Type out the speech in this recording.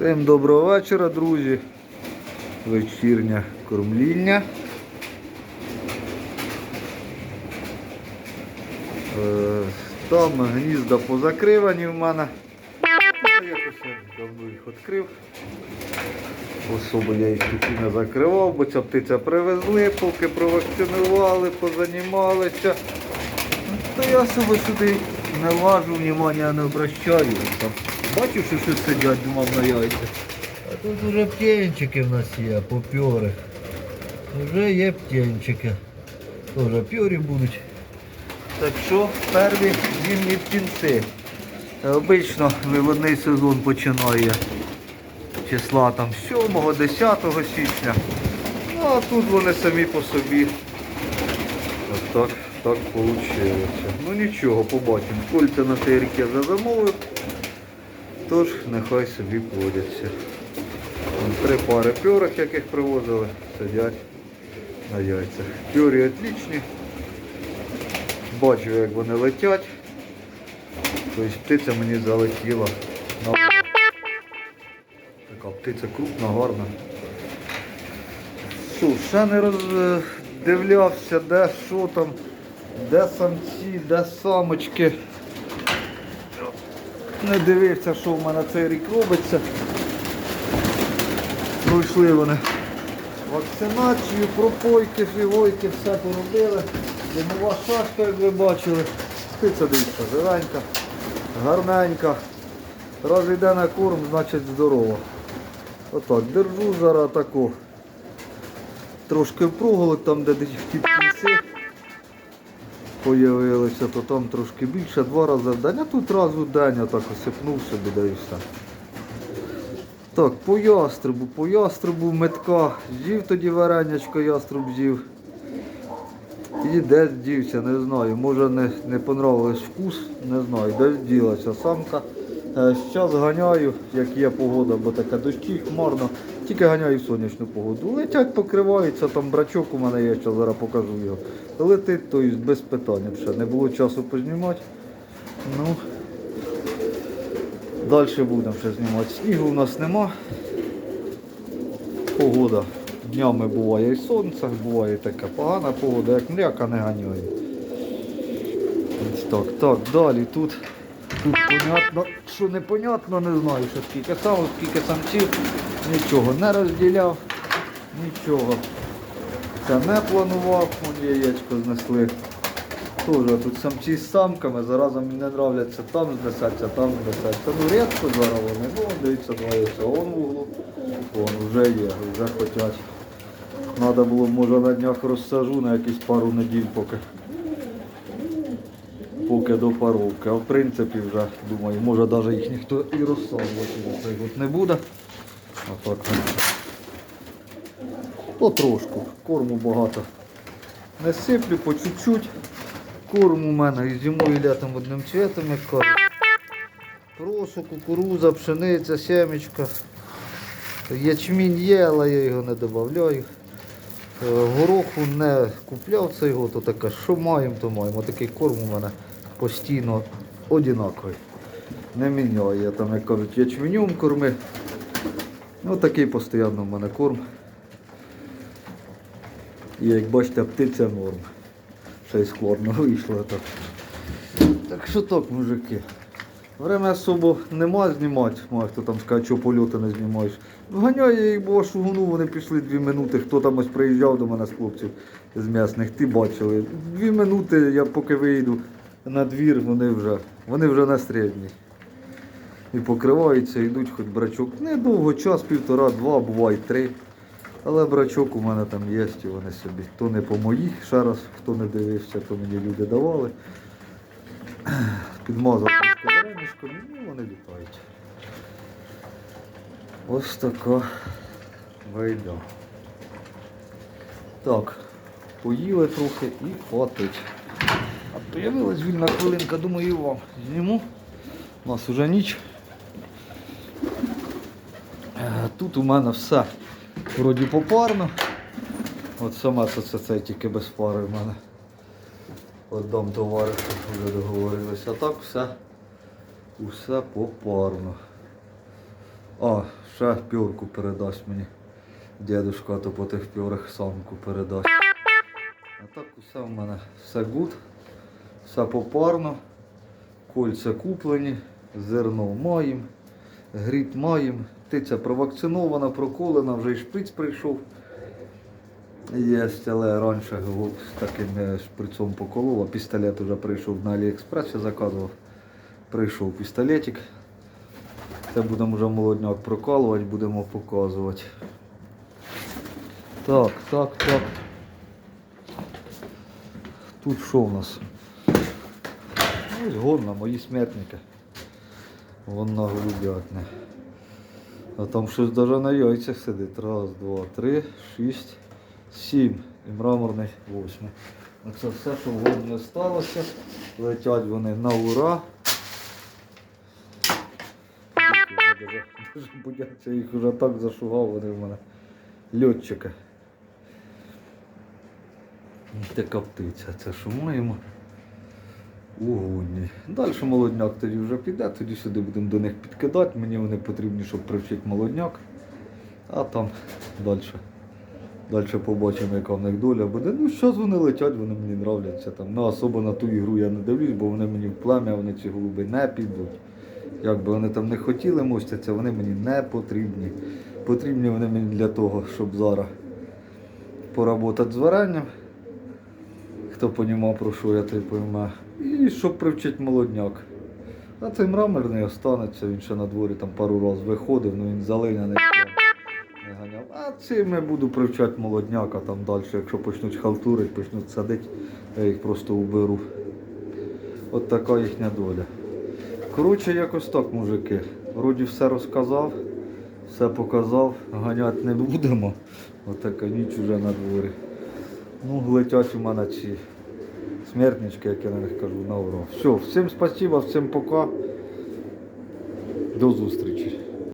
Всім доброго вечора, друзі. Вечірнє кормління. Е, Там гнізда позакривані в мене. Якось давно їх відкрив. Особо я їх тут не закривав, бо ця птиця привезли, поки провакцинували, позанімалися. То я собі сюди не лажу, внимання не обращаю. Бачив, що щось сидять, думав на яйцях. А тут вже птенчики в нас є, попьори. Вже є птенчики. Тоже пьорі будуть. Так що перві зимні птінці. Обично виводний сезон починає числа там 7-10 січня. Ну а тут вони самі по собі. Ось так, так вийшло. Ну нічого, побачимо. Кольця на вже замовив. Тож нехай собі плодяться. Три пари пьорок, яких привозили, сидять на яйцях. Пьорі отлічні. Бачу, як вони летять. Тобто птиця мені залетіла. Така птиця крупна, гарна. Що, ще не роздивлявся, де що там, де самці, де самочки. Не дивився, що в мене цей рік робиться. Пройшли вони вакцинацію, пропойки, фігойки, все поробили. Димова шашка, як ви бачили. Птиця дивіться, живенька, гарненька. Раз йде на корм, значить здорова. Отак, держу зараз таку. Трошки впруголок, там де ті кінці появилися, то там трошки більше, два рази в день, а тут раз у день отак осипнув собі, да і все. Так, по ястребу, по ястребу метка. З'їв тоді варенячко, ястреб з'їв. І де дівся, не знаю. Може не, не понравилось вкус, не знаю, Де ділася самка. Зараз ганяю, як є погода, бо така дощі, хмарно. Тільки ганяю сонячну погоду. Летять, покриваються, там брачок у мене є, що зараз покажу його. Летить, то без питань. Ще не було часу познімати. Ну, Далі будемо ще знімати. Снігу у нас нема. Погода. Днями буває і сонце, буває така погана погода, як мряка не ганяє. Так, так, далі тут, тут понятно, що непонятно, не знаю, що скільки самок, скільки самців, нічого не розділяв, нічого. Це не планував, вон яєчко знесли. Тоже тут самці з самками, заразом мені не нравляться, там знесеться, там знесеться. Ну рідко зараз вони, ну дивіться, два яйця, он в углу, вон вже є, вже хочуть. Треба було, може, на днях розсажу на якісь пару неділь, поки, поки до паровки. А в принципі вже, думаю, може навіть їх ніхто і розсаджувати цей год не буде. А так, потрошку, корму багато. Не сиплю по чуть-чуть. Корм у мене і зимою і літом одним цвітом, як кажуть. Просо, кукуруза, пшениця, семечка. Ячмінь є, але я його не додаю. Гороху не купляв цей год, таке, що маємо, то маємо. Такий корм у мене постійно одинаковий. Не міняю. Я там, як кажуть, ячменем корми. Ну такий постійно в мене корм. І як бачите, птиця норм. Ще й складно вийшло так. Так що так, мужики. Время особо нема знімати, має хто там скаже, що польоти не знімаєш. Ганяє їх, бо шугуну, вони пішли дві минути. Хто там ось приїжджав до мене з хлопців з м'ясних, ти бачили. Дві минути, я поки вийду на двір, вони вже, вони вже на середній. І покриваються, йдуть хоч брачок. Недовго, час, півтора-два, буває три. Але брачок у мене там є, і вони собі. То не по моїх, ще раз, хто не дивився, то мені люди давали. Підмазав вареничком, і вони літають. Ось така вийде. Так, поїли трохи і хватить. А появилась вільна хвилинка, думаю, і вам зніму. У нас вже ніч. Е, Тут у мене все вроді попарно. От саме це, це, це тільки без пари в мене. Отдам товаришу, вже договорилися. А так все, усе попарно. А, ще пьорку передасть мені. Дедушка, то по тих пьорах самку передасть. А так усе в мене все гуд, все попарно, кольця куплені, зерно маємо, гріт маємо, птиця провакцинована, проколена, вже і шприц прийшов. Є, але раніше з таким е, шприцом поколов, а пістолет вже прийшов на Аліекспрес, я заказував. Прийшов пістолетик. Це будемо вже молодняк прокалувати, будемо показувати. Так, так, так. Тут що у нас? Ось горна, мої смертники. Вон на голубятне. А там щось навіть на яйцях сидить. Раз, два, три, шість, сім. І мраморний восьмий. Оце все, що в горні сталося. Летять вони на ура. Бояться, їх вже так зашугав, вони в мене льотчика. Така птиця, це що Угодні. Далі молодняк тоді вже піде, тоді сюди будемо до них підкидати. Мені вони потрібні, щоб привчити молодняк. А там далі. Далі побачимо, яка в них доля буде. Ну, зараз вони летять, вони мені нравляться. Там. Ну, особо на ту ігру я не дивлюсь, бо вони мені в плем'я, вони ці голуби не підуть. Як би вони там не хотіли мостяться, вони мені не потрібні. Потрібні вони мені для того, щоб зараз поработати з варенням. Хто понімав, про що я той пойме. І щоб привчити молодняк. А цей мраморний останеться, він ще на дворі там пару разів виходив, ну він залиняний не ганяв. А цим я буду привчати молодняка там далі, якщо почнуть халтурити, почнуть садити, я їх просто уберу. От така їхня доля. Коротше, якось так, мужики. Вроді все розказав, все показав, ганяти не будемо. От ніч уже на дворі. Ну, летять у мене ці смертнички, як я на них кажу, на ура. Все, всім спасибо, всім пока. До зустрічі.